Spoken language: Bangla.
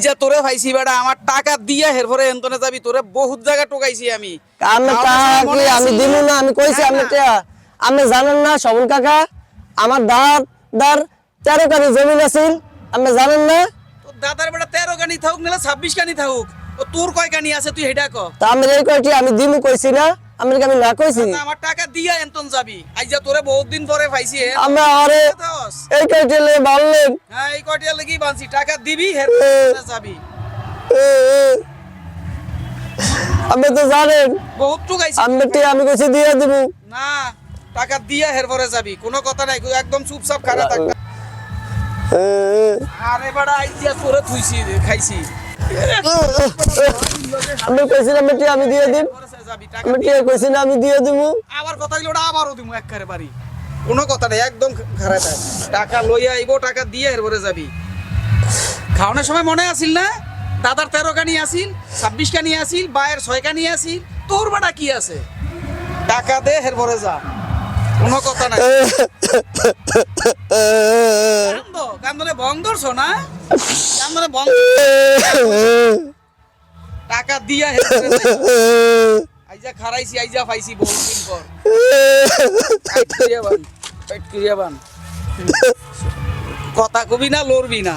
আইজা তোরে পাইছি বেটা আমার টাকা দিয়া হেরপরে এন্তনে যাবি তোরে বহুত জায়গা টোকাইছি আমি। আমি আমি আছে? না আমি কইছি না, আপনি জানেন না শবন কাকা আমার দাঁত দার তেরো কানি জমিন আছিল আপনি জানেন না? তোর দাদার বেটা তেরো কানি থাকুক নাহলে ছাব্বিশ কানি থাকুক তোর কয় কানি আছে তুই হেডা ক। তা আমি কয়টি আমি দিমু কইছি না আমি কি আমি না কইছি। আমার টাকা দিয়া এন্তন যাবি। আইজা তোরে বহুত দিন পরে পাইছি আমরা আরে এই কয়টি লে হ্যাঁ এই কয়টিয়া লাগি বানছি? টাকা দিবি হের যাবি। আপনি তো জানেন বহুত টুকাইছি আমি টিয়া আমি কইছি দিয়ে দিমু না টাকা দিয়া হের পরে যাবি। কোনো কথা নাই একদম চুপচাপ খারাপ থাক। আরে বেটা আইজা তোরে থুইছি খাইছি। আমি কইছি না টিয়া আমি দিয়ে দিম। আমি দিয়া টিয়া কইছি না আমি দিয়ে দিমু। আবার কথা হইল ওটা আবারও দিমু একবারে বাড়ি। কোনো কথা নেই একদম খারাপ টাকা লইয়া আইবো টাকা দিয়ে এরপরে যাবি। খাওয়ানোর সময় মনে আছিল না? দাদার তেরো কানি আছিল ছাব্বিশ কানি আছিল বায়ের ছয় কানি আছিল। তোর বেটা কি আছে? টাকা দে এরপরে যা। কোনো কথা নাই। কান্দ কান্দনে ভং ধরছো না? কান্দনে ভং টাকা দিয়া আইজা খারাইছি, আইজা পাইছি বহুত দিন পর ফাইট করিয়া বান। কথা কবি না, লড়বি না।